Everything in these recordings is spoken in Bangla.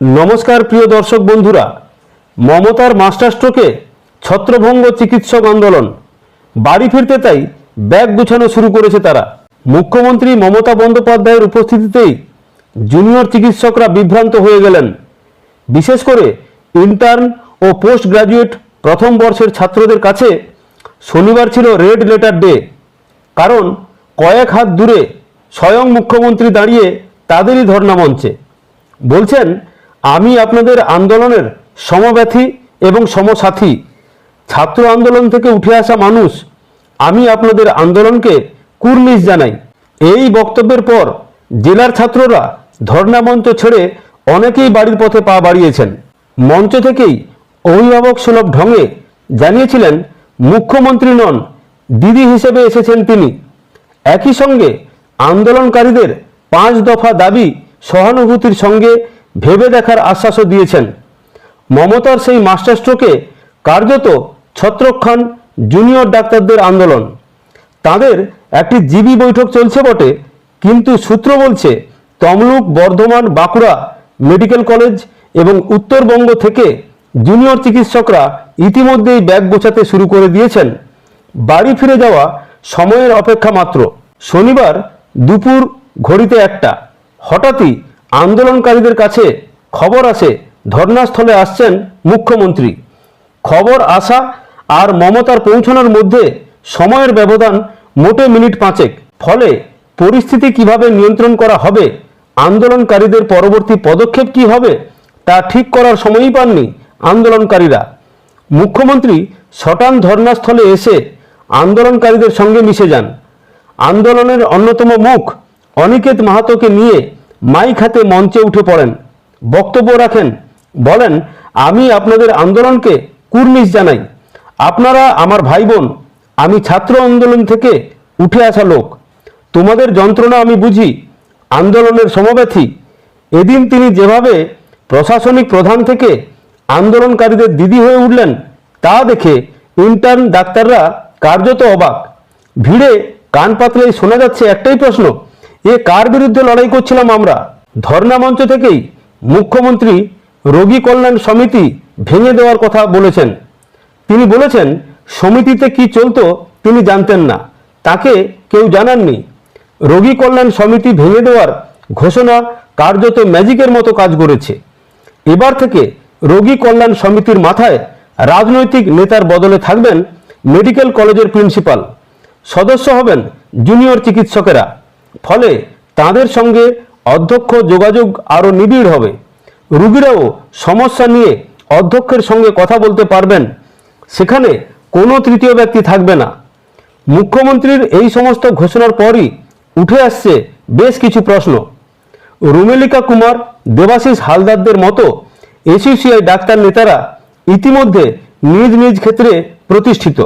নমস্কার, প্রিয় দর্শক বন্ধুরা। মমতার মাস্টারস্ট্রোকে ছত্রভঙ্গ চিকিৎসক আন্দোলন। বাড়ি ফিরতে তাই ব্যাগ গুছানো শুরু করেছে তারা। মুখ্যমন্ত্রী মমতা বন্দ্যোপাধ্যায়ের উপস্থিতিতেই জুনিয়র চিকিৎসকরা বিভ্রান্ত হয়ে গেলেন। বিশেষ করে ইন্টার্ন ও পোস্ট গ্রাজুয়েট প্রথম বর্ষের ছাত্রদের কাছে শনিবার ছিল রেড লেটার ডে কারণ কয়েক হাত দূরে স্বয়ং মুখ্যমন্ত্রী দাঁড়িয়ে তাদেরই ধর্ণা মঞ্চে। বলছেন আমি আপনাদের আন্দোলনের সমব্যথী এবং সমসাথী, ছাত্র আন্দোলন থেকে উঠে আসা মানুষ, আমি আপনাদের আন্দোলনকে কুর্নিশ জানাই। এই বক্তব্যের পর জেলার ছাত্ররা ধর্ণা মঞ্চ ছেড়ে অনেকেই বাড়ির পথে পা বাড়িয়েছেন। মঞ্চ থেকেই অভিভাবক সুলভ ঢঙে জানিয়েছিলেন, মুখ্যমন্ত্রী নন, দিদি হিসেবে এসেছেন তিনি। একই সঙ্গে আন্দোলনকারীদের পাঁচ দফা দাবি সহানুভূতির সঙ্গে ভেবে দেখার আশ্বাসও দিয়েছেন। মমতার সেই মাস্টারস্ট্রোকে কার্যত ছত্রখান জুনিয়র ডাক্তারদের আন্দোলন। তাদের একটি জিবি বৈঠক চলছে বটে, কিন্তু সূত্র বলছে তমলুক, বর্ধমান, বাঁকুড়া মেডিকেল কলেজ এবং উত্তরবঙ্গ থেকে জুনিয়র চিকিৎসকরা ইতিমধ্যেই ব্যাগ গোছাতে শুরু করে দিয়েছেন। বাড়ি ফিরে যাওয়া সময়ের অপেক্ষা মাত্র। শনিবার দুপুর ঘড়িতে একটা। হঠাৎই আন্দোলনকারীদের কাছে খবর আছে, ধর্নাস্থলে আসছেন মুখ্যমন্ত্রী। খবর আসা আর মমতার পৌঁছানোর মধ্যে সময়ের ব্যবধান মোটে মিনিট পাঁচেক। ফলে পরিস্থিতি কীভাবে নিয়ন্ত্রণ করা হবে, আন্দোলনকারীদের পরবর্তী পদক্ষেপ কি হবে, তা ঠিক করার সময়ই পাননি আন্দোলনকারীরা। মুখ্যমন্ত্রী শটান ধর্নাস্থলে এসে আন্দোলনকারীদের সঙ্গে মিশে যান। আন্দোলনের অন্যতম মুখ অনিকেত মাহাতোকে নিয়ে মাইক হাতে মঞ্চে উঠে পড়েন। বক্তব্য রাখেন, বলেন, আমি আপনাদের আন্দোলনকে কুর্নিশ জানাই। আপনারা আমার ভাই বোন আমি ছাত্র আন্দোলন থেকে উঠে আসা লোক। তোমাদের যন্ত্রণা আমি বুঝি, আন্দোলনের সমব্যথী। এদিন তিনি যেভাবে প্রশাসনিক প্রধান থেকে আন্দোলনকারীদের দিদি হয়ে উঠলেন, তা দেখে ইন্টার্ন ডাক্তাররা কার্যত অবাক। ভিড়ে কান পাতলেই শোনা যাচ্ছে একটাই প্রশ্ন এ কার বিরুদ্ধে লড়াই করছিলাম আমরা? ধর্ণা মঞ্চ থেকেই মুখ্যমন্ত্রী রোগী কল্যাণ সমিতি ভেঙে দেওয়ার কথা বলেছেন। তিনি বলেছেন, সমিতিতে কি চলতো তিনি জানতেন না। তাকে কেউ জানাননি। রোগী কল্যাণ সমিতি ভেঙে দেওয়ার ঘোষণা কার্যত ম্যাজিকের মতো কাজ করেছে। এবার থেকে রোগী কল্যাণ সমিতির মাথায় রাজনৈতিক নেতার বদলে থাকবেন মেডিকেল কলেজের প্রিন্সিপাল। সদস্য হবেন জুনিয়র চিকিৎসকেরা। ফলে তাদের সঙ্গে অধ্যক্ষ যোগাযোগ আরও নিবিড় হবে। রুগীরাও সমস্যা নিয়ে অধ্যক্ষের সঙ্গে কথা বলতে পারবেন। সেখানে কোনো তৃতীয় ব্যক্তি থাকবে না। মুখ্যমন্ত্রীর এই সমস্ত ঘোষণার পরই উঠে আসছে বেশ কিছু প্রশ্ন। রুমেলিকা কুমার, দেবাশিস হালদারদের মতো এসিসিআই ডাক্তার নেতারা ইতিমধ্যে নিজ নিজ ক্ষেত্রে প্রতিষ্ঠিত।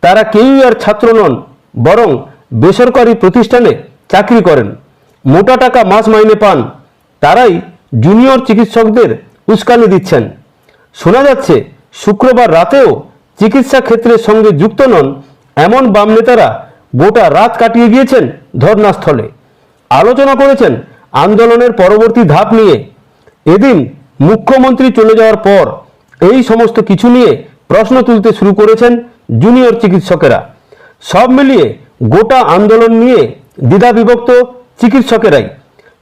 তারা কেউই আর ছাত্র নন, বরং বেসরকারি প্রতিষ্ঠানে চাকরি করেন। মোটা টাকা মাস মাইনে পান। তারাই জুনিয়র চিকিৎসকদের উস্কানি দিচ্ছেন। শোনা যাচ্ছে, শুক্রবার রাতেও চিকিৎসা ক্ষেত্রের সঙ্গে যুক্ত নন এমন বাম নেতারা গোটা রাত কাটিয়ে গিয়েছেন ধর্নাস্থলে। আলোচনা করেছেন আন্দোলনের পরবর্তী ধাপ নিয়ে। এদিন মুখ্যমন্ত্রী চলে যাওয়ার পর এই সমস্ত কিছু নিয়ে প্রশ্ন তুলতে শুরু করেছেন জুনিয়র চিকিৎসকেরা। সব মিলিয়ে গোটা আন্দোলন নিয়ে দ্বিধাবিভক্ত চিকিৎসকেরাই।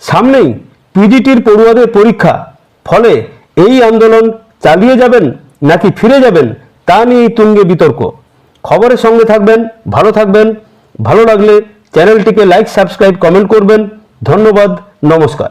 সামনেই পিজিটির পড়ুয়াদের পরীক্ষা। ফলে এই আন্দোলন চালিয়ে যাবেন নাকি ফিরে যাবেন তা নিয়েই তুঙ্গে বিতর্ক। খবরের সঙ্গে থাকবেন, ভালো থাকবেন। ভালো লাগলে চ্যানেলটিকে লাইক, সাবস্ক্রাইব, কমেন্ট করবেন। ধন্যবাদ, নমস্কার।